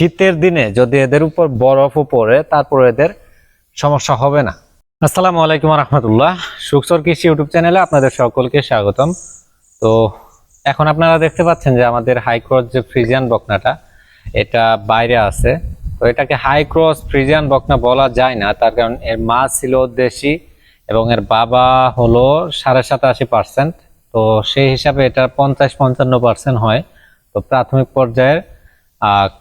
শীতের দিনে যদি এদের উপর বরফও পড়ে, তারপর এদের সমস্যা হবে না। আসসালামু আলাইকুম রহমতুল্লাহ সুখসর কৃষি ইউটিউব চ্যানেলে আপনাদের সকলকে স্বাগতম। তো এখন আপনারা দেখতে পাচ্ছেন যে আমাদের হাইক্রস যে ফ্রিজিয়ান বকনাটা, এটা বাইরে আছে। তো এটাকে হাইক্রস ফ্রিজিয়ান বকনা বলা যায় না। তার কারণ এর মা ছিল দেশি এবং এর বাবা হলো সাড়ে সাতাশি পার্সেন্ট। তো সেই হিসাবে এটা পঞ্চাশ পঞ্চান্ন পার্সেন্ট হয়। তো প্রাথমিক পর্যায়ের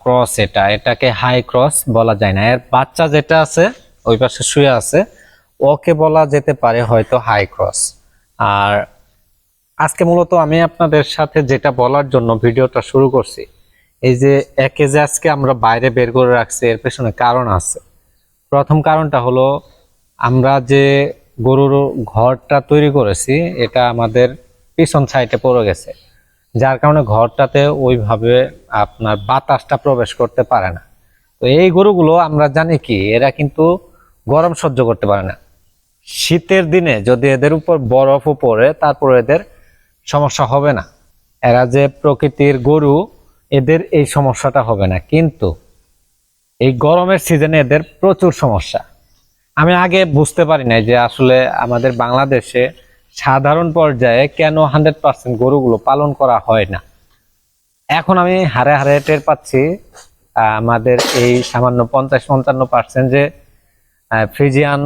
ক্রস এটা। এটাকে হাই ক্রস বলা যায় না। এর বাচ্চা যেটা আছে, ওই পাশে শুয়ে আছে, ওকে বলা যেতে পারে হয়তো হাই ক্রস আর আজকে মূলত আমি আপনাদের সাথে যেটা বলার জন্য ভিডিওটা শুরু করছি, এই যে একে যে আজকে আমরা বাইরে বের করে রাখছি, এর পেছনে কারণ আছে। প্রথম কারণটা হলো, আমরা যে গরুর ঘরটা তৈরি করেছি, এটা আমাদের পিছন সাইডে পড়ে গেছে। যার কারণে ঘরটাতে ওইভাবে আপনার বাতাসটা প্রবেশ করতে পারে না। তো এই গরুগুলো আমরা জানি কি, এরা কিন্তু গরম সহ্য করতে পারে না। শীতের দিনে যদি এদের উপর বরফও পড়ে, তারপর এদের সমস্যা হবে না। এরা যে প্রকৃতির গরু, এদের এই সমস্যাটা হবে না। কিন্তু এই গরমের সিজনে এদের প্রচুর সমস্যা। আমি আগে বুঝতে পারি নাই যে আসলে আমাদের বাংলাদেশে সাধারণ পর্যায়ে কেন হান্ড্রেড পার্সেন্ট গরুগুলো পালন করা হয় না? এখন আমি হারে হারে টের পাচ্ছি আমাদের এই সামান্য পঞ্চাশ পঞ্চান্ন পার্সেন্ট যে ফ্রিজিয়ান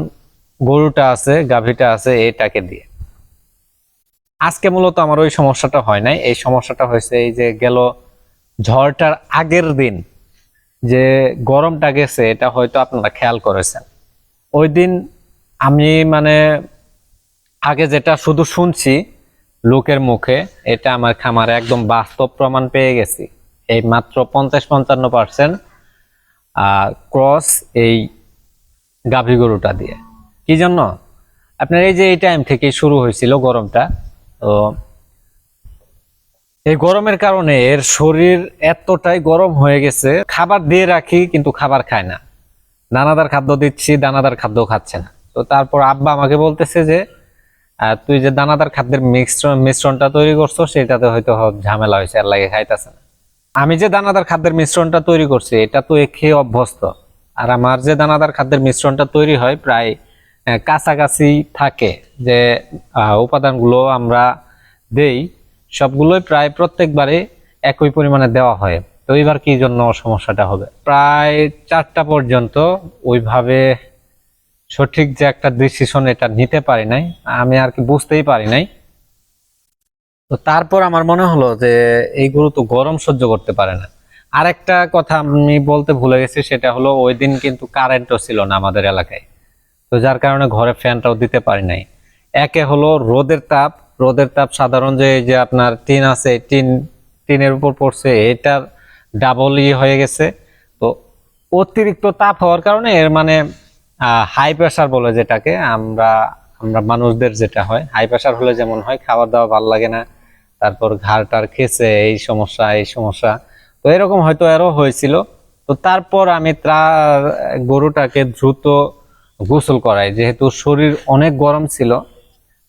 গরুটা আছে, গাভীটা আছে, এটাকে দিয়ে। আজকে মূলত আমার ওই সমস্যাটা হয় নাই। এই সমস্যাটা হয়েছে এই যে গেল ঝড়টার আগের দিন যে গরমটা গেছে, এটা হয়তো আপনারা খেয়াল করেছেন। ওই দিন আমি মানে আগে যেটা শুধু শুনছি লোকের মুখে, এটা আমার খামারে একদম বাস্তব প্রমাণ পেয়ে গেছি। এই মাত্র পঞ্চাশ পঞ্চান্ন পার্সেন্ট ক্রস এই গাভী গরুটা দিয়ে। কি জন্য? আপনার এই যে এই টাইম থেকে শুরু হয়েছিল গরমটা, তো এই গরমের কারণে এর শরীর এতটাই গরম হয়ে গেছে, খাবার দিয়ে রাখি কিন্তু খাবার খায় না। দানাদার খাদ্য দিচ্ছি, দানাদার খাদ্য খাচ্ছে না। তো তারপর আব্বা আমাকে বলতেছে যে আহ, তুই যে দানাদার খাদ্যের মিশ্রণ মিশ্রণটা তৈরি করছ সেটাতে হয়তো ঝামেলা হয়েছে আর লাগে খাইতেছে না। আমি যে দানাদার খাদ্যের মিশ্রণটা তৈরি করছি এটা তো খেয়ে অভ্যস্ত। আর আমার যে দানাদার খাদ্যের মিশ্রণটা তৈরি হয় প্রায় কাছাকাছি থাকে যে উপাদানগুলো আমরা দেই সবগুলোই প্রায় প্রত্যেকবারে একই পরিমাণে দেওয়া হয়। তো এবার কি জন্য সমস্যাটা হবে? প্রায় চারটা পর্যন্ত ওইভাবে সঠিক যে একটা ডিসিশন এটা নিতে পারি নাই, আমি আর কি বুঝতেই পারি নাই। তো তারপর আমার মনে হলো যে এই গরু তো গরম সহ্য করতে পারে না। আরেকটা কথা আমি বলতে ভুলে গেছি, সেটা হলো ওই দিন কিন্তু কারেন্টও ছিল না আমাদের এলাকায়। তো যার কারণে ঘরে ফ্যানটাও দিতে পারি নাই। একে হলো রোদের তাপ রোদের তাপ সাধারণ যে যে আপনার টিন আছে, টিন, টিনের উপর পড়ছে, এটার ডাবল ই হয়ে গেছে। তো অতিরিক্ত তাপ হওয়ার কারণে এর মানে হাই প্রেসার বলে যেটাকে আমরা আমরা মানুষদের যেটা হয়। হাই প্রেসার হলে যেমন হয়, খাবার দাওয়া ভালো লাগে না, তারপর ঘাড়টার খেছে এই সমস্যা এই সমস্যা। তো এরকম হয়তো আরও হয়েছিল। তো তারপর আমি তার গরুটাকে দ্রুত গোসল করাই। যেহেতু শরীর অনেক গরম ছিল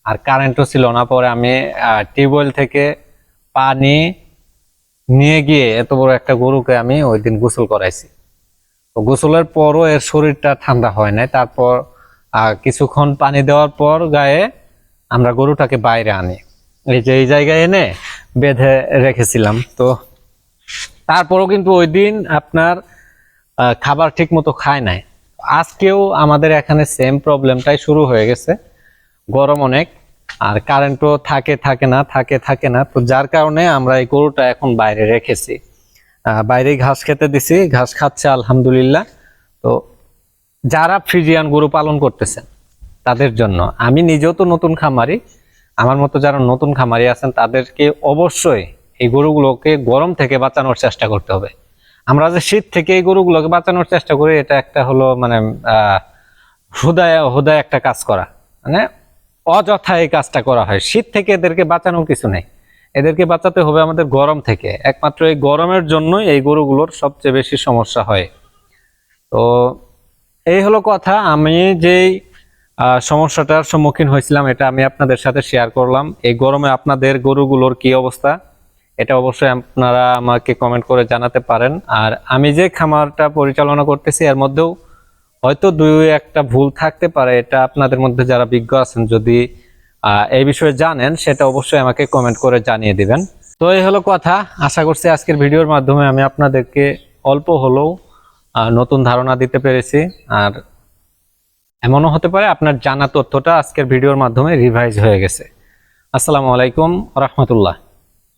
আর কারেন্টও ছিল না, পরে আমি টিউবওয়েল থেকে পানি নিয়ে গিয়ে এত বড় একটা গরুকে আমি ওই দিন গোসল করাইছি। গোসলের পরও এর শরীরটা ঠান্ডা হয় নাই। তারপর কিছুক্ষণ পানি দেওয়ার পর গায়ে আমরা গরুটাকে বাইরে আনি। এই যে এই জায়গায় এনে বেঁধে রেখেছিলাম। তো তারপরও কিন্তু ওই দিন আপনার খাবার ঠিক মতো খায় নাই। আজকেও আমাদের এখানে সেম প্রবলেমটাই শুরু হয়ে গেছে। গরম অনেক, আর কারেন্টও থাকে থাকে না, থাকে থাকে না। তো যার কারণে আমরা এই গরুটা এখন বাইরে রেখেছি। বাইরে ঘাস খেতে দিছি, ঘাস খাচ্ছে, আলহামদুলিল্লাহ। তো যারা ফ্রিজিয়ান গরু পালন করতেছেন, তাদের জন্য, আমি নিজেও তো নতুন খামারি, আমার মতো যারা নতুন খামারি আছেন, তাদেরকে অবশ্যই এই গরুগুলোকে গরম থেকে বাঁচানোর চেষ্টা করতে হবে। আমরা যে শীত থেকে এই গরুগুলোকে বাঁচানোর চেষ্টা করি, এটা একটা হলো মানে হুদায় হুদায় একটা কাজ করা। মানে অযথা এই কাজটা করা হয়। শীত থেকে এদেরকে বাঁচানোর কিছু নেই। এদেরকে বাঁচাতে হবে আমাদের গরম থেকে। একমাত্র এই গরমের জন্যই এই গরুগুলোর সবচেয়ে বেশি সমস্যা হয়। তো এই হলো কথা। আমি যেই সমস্যাটার সম্মুখীন হয়েছিলাম, এটা আমি আপনাদের সাথে শেয়ার করলাম। এই গরমে আপনাদের গরুগুলোর কি অবস্থা, এটা অবশ্যই আপনারা আমাকে কমেন্ট করে জানাতে পারেন। আর আমি যে খামারটা পরিচালনা করতেছি, এর মধ্যেও হয়তো দুই একটা ভুল থাকতে পারে, এটা আপনাদের মধ্যে যারা বিজ্ঞ আছেন, যদি এই বিষয়ে জানেন, সেটা অবশ্যই আমাকে কমেন্ট করে জানিয়ে দিবেন। তো এই হলো কথা। আশা করছি আজকের ভিডিওর মাধ্যমে আমি আপনাদেরকে অল্প হলেও নতুন ধারণা দিতে পেরেছি। আর এমনও হতে পারে আপনার জানা তথ্যটা আজকের ভিডিওর মাধ্যমে রিভাইজ হয়ে গেছে। আসসালামু আলাইকুম রহমতুল্লাহ।